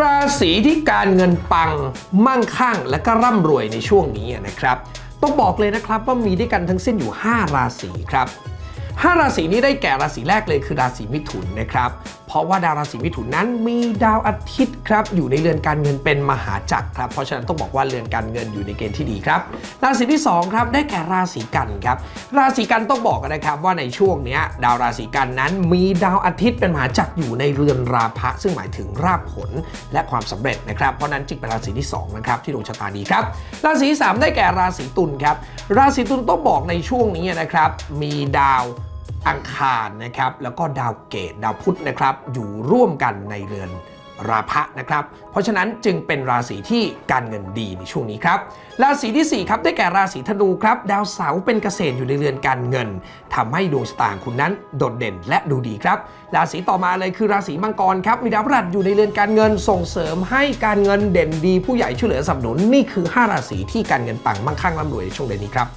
ราศีที่การเงินปังมั่งคั่งและก็ร่ำรวยในช่วงนี้นะครับ ต้องบอกเลยนะครับว่ามีด้วยกันทั้งสิ้นอยู่ 5 ราศีครับ5ราศีนี้ได้แก่ราศีแรกเลยคือราศีมิถุนนะครับเพราะว่าดาวราศีมิถุนนั้นมีดาวอาทิตย์ครับอยู่ในเรือนการเงินเป็นมหาจักรครับเพราะฉะนั้นต้องบอกว่าเรือนการเงินอยู่ในเกณฑ์ที่ดีครับ ราศีที่2ครับได้แก่ราศีกันครับราศีกันต้องบอกกันนะครับว่าในช่วงนี้ดาวราศีกันนั้นมีดาวอาทิตย์เป็นมหาจักรอยู่ในเรือนราพะซึ่งหมายถึงราบผลและความสำเร็จนะครับเพราะนั้นจึงเป็นราศีที่สองนะครับที่ดวงชะตาดีครับราศีที่สามได้แก่ราศีตุลครับราศีตุลต้องบอกในช่วงนี้นะครับมีดาว อังคารนะครับ แล้วก็ดาวเกตดาวพุธนะครับ อยู่ร่วมกันในเรือนราพะนะครับ เพราะฉะนั้นจึงเป็นราศีที่การเงินดีในช่วงนี้ครับ ราศีที่ 4 ครับได้แก่ราศีธนูครับ ดาวเสาร์เป็นเกษตรอยู่ในเรือนการเงินทำให้ดวงชะตาของคุณนั้นโดดเด่นและดูดีครับ ราศีต่อมาเลยคือราศีมังกรครับ มีดาวพฤหัสอยู่ในเรือนการเงิน ส่งเสริมให้การเงินเด่นดี ผู้ใหญ่ช่วยเหลือสนับสนุนนี่คือ 5 ราศีที่การเงินปังมั่งคั่งร่ำรวยในช่วงเดือนนี้ครับ